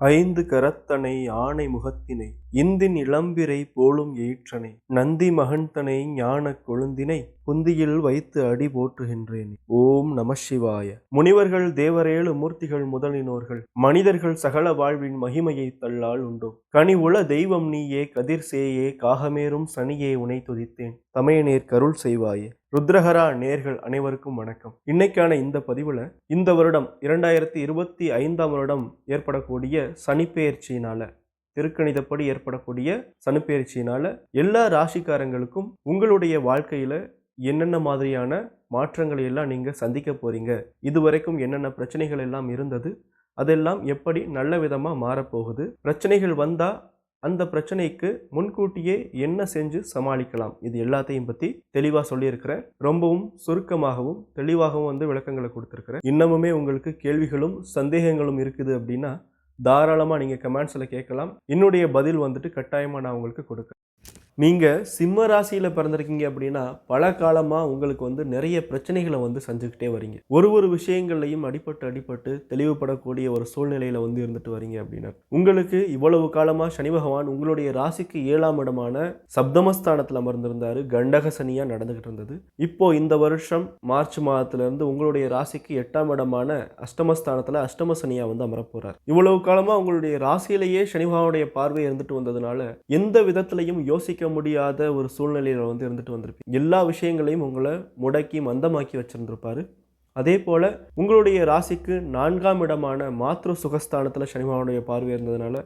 ஐந்து கரத்தனை ஆணை முகத்தினை இந்தின் இளம்பிரை போலும் ஏற்றனை நந்தி மகன்தனை ஞான கொழுந்தினை புந்தியில் வைத்து அடி போற்றுகின்றேன். ஓம் நம சிவாய. முனிவர்கள் தேவரேழு மூர்த்திகள் முதலினோர்கள் மனிதர்கள் சகல வாழ்வின் மகிமையை தள்ளால் உண்டோ கனி உள தெய்வம் நீயே கதிர் சேயே காகமேறும் சனியே உனை துதித்தேன். தமையநேர் கருள் செய்வாயே. ருத்ரஹரா நேர்கள் அனைவருக்கும் வணக்கம். இன்னைக்கான இந்த பதிவுல இந்த வருடம் இரண்டாயிரத்தி இருபத்தி ஐந்தாம் வருடம் ஏற்படக்கூடிய சனிப்பெயர்ச்சியினால திருக்கணிதப்படி ஏற்படக்கூடிய சனிப்பெயர்ச்சியினால எல்லா ராசிக்காரங்களுக்கும் உங்களுடைய வாழ்க்கையில என்னென்ன மாதிரியான மாற்றங்களை எல்லாம் நீங்கள் சந்திக்க போறீங்க? இதுவரைக்கும் என்னென்ன பிரச்சனைகள் எல்லாம் இருந்தது? அதெல்லாம் எப்படி நல்ல விதமாக மாறப்போகுது? பிரச்சனைகள் வந்தால் அந்த பிரச்சனைக்கு முன்கூட்டியே என்ன செஞ்சு சமாளிக்கலாம்? இது எல்லாத்தையும் பற்றி தெளிவாக சொல்லியிருக்கிறேன். ரொம்பவும் சுருக்கமாகவும் தெளிவாகவும் வந்து விளக்கங்களை கொடுத்துருக்குறேன். இன்னமுமே உங்களுக்கு கேள்விகளும் சந்தேகங்களும் இருக்குது அப்படின்னா தாராளமாக நீங்கள் கமெண்ட்ஸில் கேட்கலாம். என்னுடைய பதில் வந்துட்டு கட்டாயமாக நான் உங்களுக்கு கொடுக்குறேன். நீங்கள் சிம்ம ராசியில் பிறந்திருக்கீங்க அப்படின்னா பல காலமாக உங்களுக்கு வந்து நிறைய பிரச்சனைகளை வந்து செஞ்சுக்கிட்டே வரீங்க. ஒரு ஒரு விஷயங்கள்லையும் அடிப்பட்டு அடிப்பட்டு தெளிவுபடக்கூடிய ஒரு சூழ்நிலையில் வந்து இருந்துட்டு வரீங்க அப்படின்னா உங்களுக்கு இவ்வளவு காலமாக சனி பகவான் உங்களுடைய ராசிக்கு ஏழாம் இடமான சப்தமஸ்தானத்தில் அமர்ந்திருந்தார். கண்டக சனியாக நடந்துக்கிட்டு இருந்தது. இப்போ இந்த வருஷம் மார்ச் மாதத்திலிருந்து உங்களுடைய ராசிக்கு எட்டாம் இடமான அஷ்டமஸ்தானத்தில் அஷ்டம சனியாக வந்து அமரப்போகிறார் இவ்வளவு காலமாக உங்களுடைய ராசியிலேயே சனி பகவானுடைய பார்வை இருந்துட்டு வந்ததுனால எந்த விதத்திலையும் யோசிக்க முடியாத ஒரு சூழ்நிலையில் வந்து இருந்துட்டு வந்திருப்பீங்க. எல்லா விஷயங்களையும் உங்களை முடக்கி மந்தமாக்கி வச்சிருந்திருப்பாரு. அதே போல் உங்களுடைய ராசிக்கு நான்காம் இடமான மாத்ரு சுகஸ்தானத்தில் சனிமாவுடைய பார்வை இருந்ததுனால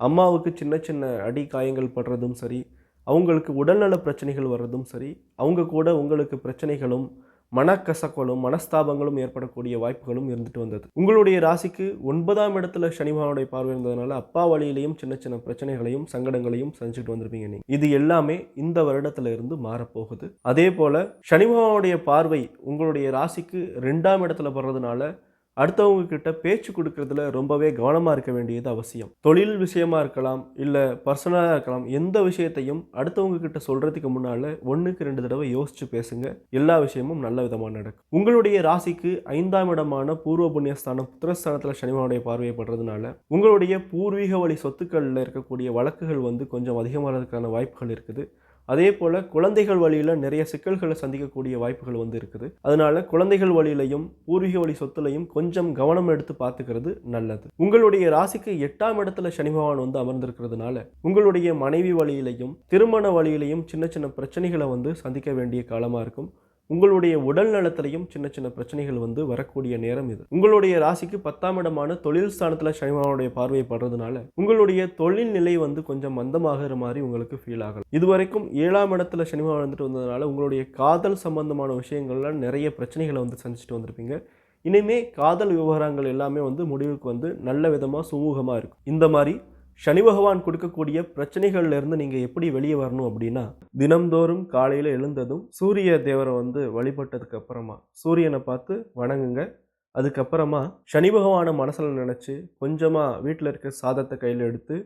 அம்மாவுக்கு சின்ன சின்ன அடி காயங்கள் படுறதும் சரி அவங்களுக்கு உடல்நல பிரச்சனைகள் வர்றதும் சரி அவங்க கூட உங்களுக்கு பிரச்சனைகளும் மனக்கசக்கலும் மனஸ்தாபங்களும் ஏற்படக்கூடிய வாய்ப்புகளும் இருந்துட்டு வந்தது. உங்களுடைய ராசிக்கு ஒன்பதாம் இடத்துல சனிமாவுடைய பார்வை இருந்ததுனால அப்பா வழியிலையும் சின்ன சின்ன பிரச்சனைகளையும் சங்கடங்களையும் சந்திச்சுட்டு வந்திருப்பீங்க நீங்க. இது எல்லாமே இந்த வருடத்துல இருந்து மாறப்போகுது. அதே போல சனிமாவுடைய பார்வை உங்களுடைய ராசிக்கு ரெண்டாம் இடத்துல படுறதுனால அடுத்தவங்க கிட்ட பேச்சு கொடுக்கறதுல ரொம்பவே கவனமாக இருக்க வேண்டியது அவசியம். தொழில் விஷயமா இருக்கலாம் இல்லை பர்சனலாக இருக்கலாம் எந்த விஷயத்தையும் அடுத்தவங்க கிட்ட சொல்கிறதுக்கு முன்னால் ஒன்றுக்கு ரெண்டு தடவை யோசிச்சு பேசுங்க. எல்லா விஷயமும் நல்ல விதமாக நடக்கும். உங்களுடைய ராசிக்கு ஐந்தாம் இடமான பூர்வ புண்ணியஸ்தானம் புத்திரஸ்தானத்தில் சனிமனுடைய பார்வையப்படுறதுனால உங்களுடைய பூர்வீக வழி சொத்துக்களில் இருக்கக்கூடிய வழக்குகள் வந்து கொஞ்சம் அதிகமாகிறதுக்கான வாய்ப்புகள் இருக்குது. அதே போல் குழந்தைகள் வழியில் நிறைய சிக்கல்களை சந்திக்கக்கூடிய வாய்ப்புகள் வந்து இருக்குது. அதனால குழந்தைகள் வழியிலையும் பூர்வீக வழி சொத்துலையும் கொஞ்சம் கவனம் எடுத்து பார்த்துக்கிறது நல்லது. உங்களுடைய ராசிக்கு எட்டாம் இடத்துல சனி பகவான் வந்து அமர்ந்திருக்கிறதுனால உங்களுடைய மனைவி வழியிலையும் திருமண வழியிலையும் சின்ன சின்ன பிரச்சனைகளை வந்து சந்திக்க வேண்டிய காலமாக இருக்கும். உங்களுடைய உடல் நலத்திலையும் சின்ன சின்ன பிரச்சனைகள் வந்து வரக்கூடிய நேரம் இது. உங்களுடைய ராசிக்கு பத்தாம் இடமான தொழில் ஸ்தானத்தில் சனிமாவுடைய பார்வை படுறதுனால உங்களுடைய தொழில் நிலை வந்து கொஞ்சம் மந்தமாகிற மாதிரி உங்களுக்கு ஃபீல் ஆகலாம். இதுவரைக்கும் ஏழாம் இடத்துல சனிமா வந்துட்டு வந்ததுனால உங்களுடைய காதல் சம்பந்தமான விஷயங்கள்ல நிறைய பிரச்சனைகளை வந்து சந்திச்சுட்டு வந்திருப்பீங்க. இனிமே காதல் விவகாரங்கள் எல்லாமே வந்து முடிவுக்கு வந்து நல்ல விதமாக சுமூகமாக இருக்கும். இந்த மாதிரி சனி பகவான் கொடுக்கக்கூடிய பிரச்சனைகள்லேருந்து நீங்கள் எப்படி வெளியே வரணும் அப்படின்னா தினம்தோறும் காலையில் எழுந்ததும் சூரிய தேவரை வந்து வழிபட்டதுக்கு அப்புறமா சூரியனை பார்த்து வணங்குங்க. அதுக்கப்புறமா சனி பகவானை மனசில் நினச்சி கொஞ்சமாக வீட்டில் இருக்க சாதத்தை கையில் எடுத்து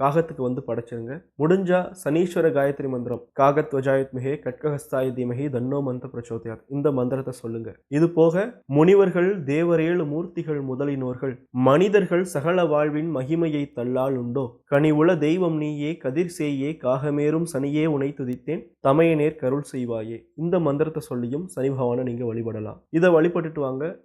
காகத்துக்கு வந்து படைச்சிருங்க. முடிஞ்சா சனீஸ்வர காயத்ரி மந்திரம். காகத் வஜாயுத்மிகே கட்கஹஸ்தாய தீமகி தன்னோ மந்திர பிரச்சோதயாத். இந்த மந்திரத்தை சொல்லுங்க. இது போக முனிவர்கள் தேவரேழு மூர்த்திகள் முதலினோர்கள் மனிதர்கள் சகல வாழ்வின் மகிமையை தள்ளால் உண்டோ? கனி தெய்வம் நீயே கதிர் சேயே காகமேறும் சனியே உனை துதித்தேன் தமையனேர் கருள் செய்வாயே. இந்த மந்திரத்தை சொல்லியும் சனி பகவானை நீங்க வழிபடலாம். இதை வழிபட்டுட்டு வாங்க.